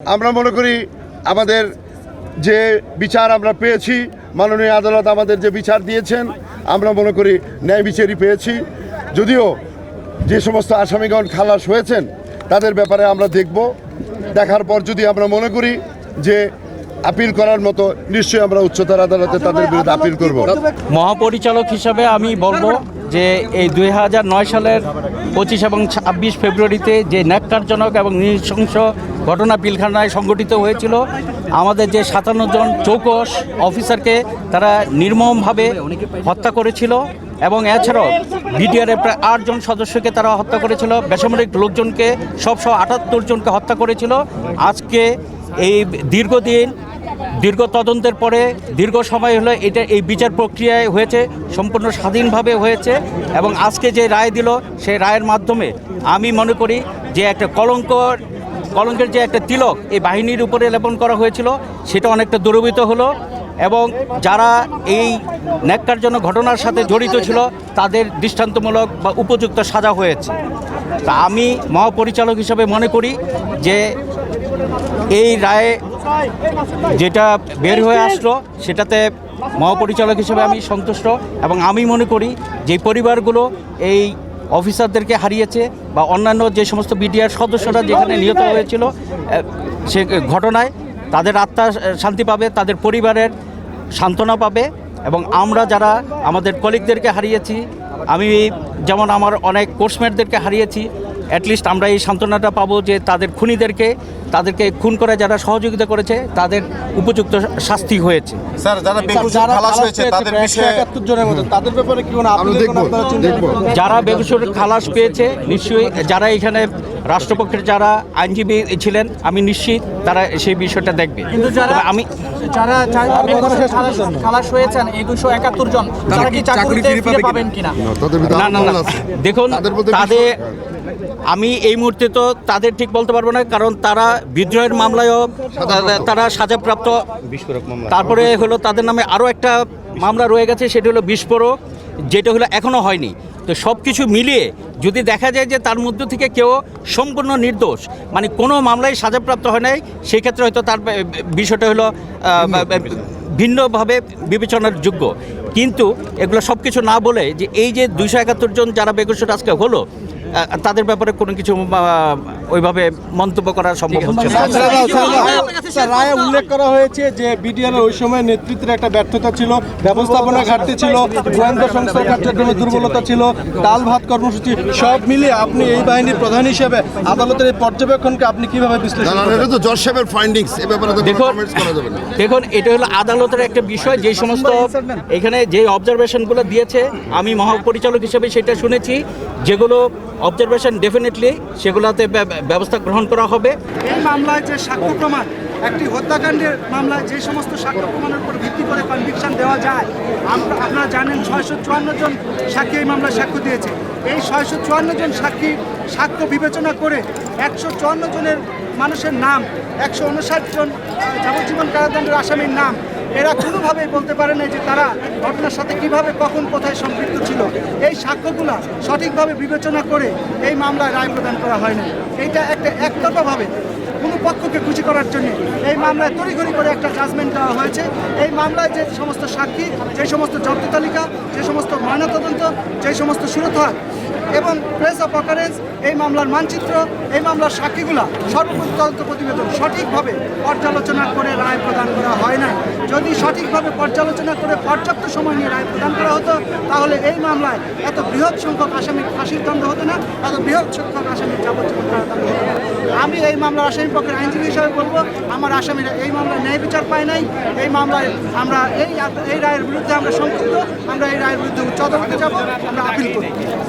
আমরা মনে করি আমাদের যে বিচার আমরা পেয়েছি মাননীয় আদালত আমাদের যে বিচার দিয়েছেন আমরা মনে করি ন্যায় বিচারই পেয়েছি। যদিও যে সমস্ত আসামিগণ খালাস হয়েছেন তাদের ব্যাপারে আমরা দেখব। দেখার পর যদি আমরা মনে করি যে আপিল করার মতো নিশ্চয়ই আমরা উচ্চতর আদালতে তাদের বিরুদ্ধে আপিল করব। মহাপরিচালক হিসাবে আমি বলব যে এই দুই হাজার নয় সালের পঁচিশ এবং ছাব্বিশ ফেব্রুয়ারিতে যে ন্যাক্কারজনক এবং নৃশংস ঘটনা পিলখানায় সংগঠিত হয়েছিল, আমাদের যে সাতান্ন জন চৌকস অফিসারকে তারা নির্মমভাবে হত্যা করেছিল এবং এছাড়াও বিডিআরের প্রায় আটজন সদস্যকে তারা হত্যা করেছিল, বেসামরিক লোকজনকে সবসহ আটাত্তর জনকে হত্যা করেছিল। আজকে এই দীর্ঘদিন দীর্ঘ তদন্তের পরে দীর্ঘ সময় হলো এটা এই বিচার প্রক্রিয়ায় হয়েছে, সম্পূর্ণ স্বাধীনভাবে হয়েছে এবং আজকে যে রায় দিল সেই রায়ের মাধ্যমে আমি মনে করি যে একটা কলঙ্ক, কলঙ্কের যে একটা তিলক এই বাহিনীর উপরে লেপন করা হয়েছিল, সেটা অনেকটা দূরীভূত হলো এবং যারা এই ন্যাক্কারজনক ঘটনার সাথে জড়িত ছিল, তাদের দৃষ্টান্তমূলক বা উপযুক্ত সাজা হয়েছে। তা আমি মহাপরিচালক হিসাবে মনে করি যে এই রায়ে যেটা বের হয়ে আসলো, সেটাতে মহাপরিচালক হিসেবে আমি সন্তুষ্ট এবং আমি মনে করি যে পরিবারগুলো এই অফিসারদেরকে হারিয়েছে বা অন্যান্য যে সমস্ত বিডিআর সদস্যরা যেখানে নিহত হয়েছিল সে ঘটনায় তাদের আত্মা শান্তি পাবে, তাদের পরিবারের সান্ত্বনা পাবে এবং আমরা যারা আমাদের কলিগদেরকে হারিয়েছি, আমি যেমন আমার অনেক কোর্সমেটদেরকে হারিয়েছি অ্যাটলিস্ট আমরা এই সান্ত্বনাটা পাবো যে তাদের খুনিদেরকে তাদেরকে খুন করে যারা সহযোগিতা করেছে তাদের উপযুক্ত শাস্তি হয়েছে। স্যার যারা বেগুসুর খালাস হয়েছে তাদের বিষয়ে একাত্তর জনের মতো তাদের ব্যাপারে কি কোনো আপনি দেখব দেখব। যারা খালাস পেয়েছে নিশ্চয়ই যারা এখানে রাষ্ট্রপক্ষের যারা আইনজীবী ছিলেন আমি নিশ্চিত তারা সেই বিষয়টা দেখবে। কিন্তু যারা আমি যারা খালাস- হয়েছেন এই দুশো একাত্তর জন তারা কি চাকরিতে ফিরে পাবেন কিনা? না না না দেখুন তাদের আমি এই মুহূর্তে তো তাদের ঠিক বলতে পারব না কারণ তারা বিদ্রোহের মামলায়ও তারা সাজাপ্রাপ্ত। তারপরে হলো তাদের নামে আরও একটা মামলা রয়ে গেছে সেটি হলো বিস্ফোরক যেটা হলো এখনও হয়নি। তো সব কিছু মিলিয়ে যদি দেখা যায় যে তার মধ্য থেকে কেউ সম্পূর্ণ নির্দোষ মানে কোনো মামলায় সাজাপ্রাপ্ত হয় নাই সেক্ষেত্রে হয়তো তার বিষয়টা হলো ভিন্নভাবে বিবেচনার যোগ্য। কিন্তু এগুলো সব কিছু না বলে যে এই যে দুইশো একাত্তর জন যারা বেগুসুর আজকে হলো তাদের ব্যাপারে কোনো কিছু ওইভাবে মন্তব্য করা সম্ভব হচ্ছে রায়ে উল্লেখ করা হয়েছে যে বিডিআর ওই সময় নেতৃত্বের একটা ব্যর্থতা ছিল ব্যবস্থাপনা ঘাটতি ছিল গোয়েন্দা সংস্থার কার্যক্রমে দুর্বলতা ছিল ডাল ভাত কর্মসূচি সব মিলিয়ে আপনি এই বাহিনীর প্রধান হিসেবে আদালতের এই পর্যবেক্ষণকে আপনি কীভাবে বিশ্লেষণ করেন? তো জজ সাহেবের ফাইন্ডিংস এ ব্যাপারে দেখুন কমেন্টস করা যাবে না। দেখুন এটা হলো আদালতের একটা বিষয় যে সমস্ত এখানে যে অবজারভেশনগুলো দিয়েছে আমি মহাপরিচালক হিসেবে সেটা শুনেছি যেগুলো অবজারভেশন ডেফিনেটলি সেগুলোতে ব্যবস্থা গ্রহণ করা হবে। এই মামলায় যে সাক্ষ্য প্রমাণ, একটি হত্যাকাণ্ডের মামলায় যে সমস্ত সাক্ষ্য প্রমাণের উপর ভিত্তি করে কনভিকশন দেওয়া যায় আমরা আপনারা জানেন ছয়শো চুয়ান্ন জন সাক্ষী এই মামলায় সাক্ষ্য দিয়েছে। এই ছয়শো চুয়ান্ন জন সাক্ষী সাক্ষ্য বিবেচনা করে একশো চুয়ান্ন জনের মানুষের নাম, একশো উনষাট জন যাবজ্জীবন কারাদণ্ডের আসামির নাম এরা কোনোভাবেই বলতে পারে না যে তারা ঘটনার সাথে কীভাবে, কখন, কোথায় সম্পৃক্ত ছিল। এই সাক্ষ্যগুলো সঠিকভাবে বিবেচনা করে এই মামলায় রায় প্রদান করা হয় না এইটা একটা একতরফাভাবে কোনো পক্ষকে খুশি করার জন্য এই মামলায় তড়িঘড়ি করে একটা জাজমেন্ট দেওয়া হয়েছে। এই মামলায় যে সমস্ত সাক্ষী, যে সমস্ত জব্দ তালিকা, যে সমস্ত ময়নাতদন্ত, যে সমস্ত সুরতহার এবং প্রেস অফ অকারেন্স এই মামলার মানচিত্র, এই মামলার সাক্ষীগুলা সর্বোপরি তদন্ত প্রতিবেদন সঠিকভাবে পর্যালোচনা করে রায় প্রদান করা হয় না যদি সঠিকভাবে পর্যালোচনা করে পর্যাপ্ত সময় নিয়ে রায় প্রদান করা হতো, তাহলে এই মামলায় এত বৃহৎ সংখ্যক আসামির ফাঁসির দণ্ড হতো না, এত বৃহৎ সংখ্যক আসামির যাবজ্জীবন কারাদণ্ড আমি এই মামলার আসামি পক্ষের আইনজীবী হিসাবে বলব, আমার আসামিরা এই মামলায় ন্যায় বিচার পায় নাই। এই মামলায় আমরা এই এই রায়ের বিরুদ্ধে আমরা সম্পৃক্ত আমরা এই রায়ের বিরুদ্ধে উচ্চ আদালতে যাব, আমরা আপিল করি।